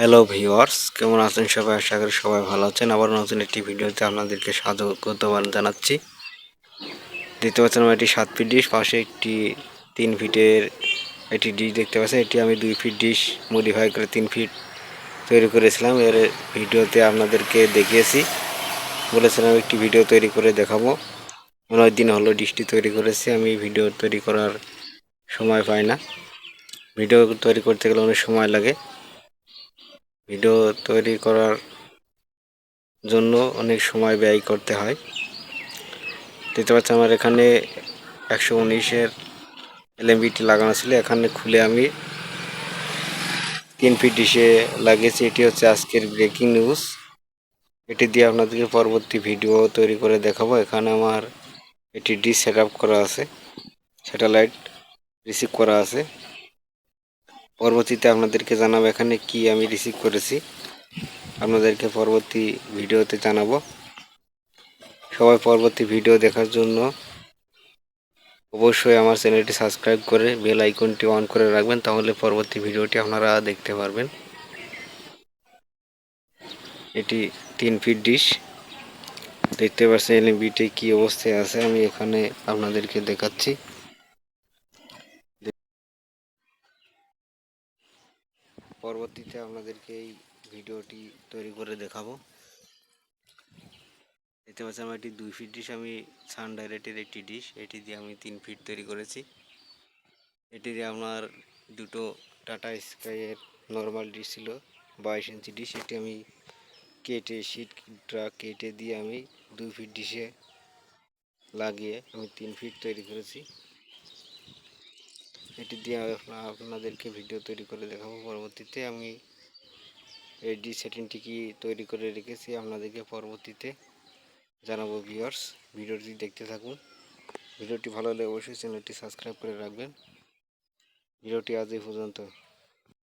Hello viewers কেমন আছেন সবাই? আশা করি সবাই ভালো আছেন। আবার নতুন একটি ভিডিওতে আপনাদেরকে স্বাগত জানাচ্ছি। দেখতে পাচ্ছেন আমার একটি সাত ফিট ডিশ পাশে একটি তিন ফিটের একটি ডিশ দেখতে পাচ্ছেন। এটি আমি দুই ফিট ডিশ মডিফাই করে তিন ফিট তৈরি করেছিলাম। এর ভিডিওতে আপনাদেরকে দেখিয়েছি। বলেছিলাম একটি ভিডিও তৈরি করে দেখাবো। অনেক দিন হলো ডিশটি তৈরি করেছি। আমি ভিডিও তৈরি করার সময় পাই না। ভিডিও তৈরি করতে গেলে অনেক সময় লাগে। ভিডিও তৈরি করার জন্য অনেক সময় ব্যয় করতে হয়। দেখতে পাচ্ছি আমার এখানে একশো উনিশের এলএমবিটি লাগানো ছিল। এখানে খুলে আমি তিন ফিট ডিশে লাগিয়েছি। এটি হচ্ছে আজকের ব্রেকিং নিউজ। এটি দিয়ে আপনাদেরকে পরবর্তী ভিডিও তৈরি করে দেখাবো। এখানে আমার এটি ডিশ সেট করা আছে। স্যাটেলাইট রিসিভ করা আছে। পরবর্তীতে আপনাদেরকে জানাব এখানে কি আমি রিসিভ করেছি। আপনাদেরকে পরবর্তী ভিডিওতে জানাব। সবাই পরবর্তী ভিডিও দেখার জন্য অবশ্যই আমার চ্যানেলটি সাবস্ক্রাইব করে বেল আইকনটি অন করে রাখবেন, তাহলে পরবর্তী ভিডিওটি আপনারা দেখতে পারবেন। এটি তিন ফিট ডিশ দেখতে পাচ্ছেন এলএমবিটি কি অবস্থায় আছে, আমি এখানে আপনাদেরকে দেখাচ্ছি। পরবর্তীতে আপনাদেরকে এই ভিডিওটি তৈরি করে দেখাবো। দেখতে পাচ্ছি আমার একটি দুই ফিট ডিশ আমি সান ডাইরেক্টের একটি ডিশ এটি দিয়ে আমি তিন ফিট তৈরি করেছি। এটি দিয়ে আমার দুটো টাটা স্কাইয়ের নর্মাল ডিশ ছিল, বাইশ ইঞ্চি ডিশ এটি আমি কেটে শিটটা কেটে দিয়ে আমি দুই ফিট ডিশে লাগিয়ে আমি তিন ফিট তৈরি করেছি। এটি দিয়ে আপনাদেরকে ভিডিও তৈরি করে দেখাবো। পরবর্তীতে আমি এই ডি সেটিংটি কি তৈরি করে রেখেছি আপনাদেরকে পরবর্তীতে জানাব ভিউয়ার্স ভিডিওটি দেখতে থাকুন। ভিডিওটি ভালো হলে অবশ্যই চ্যানেলটি সাবস্ক্রাইব করে রাখবেন। ভিডিওটি আজ এই পর্যন্ত।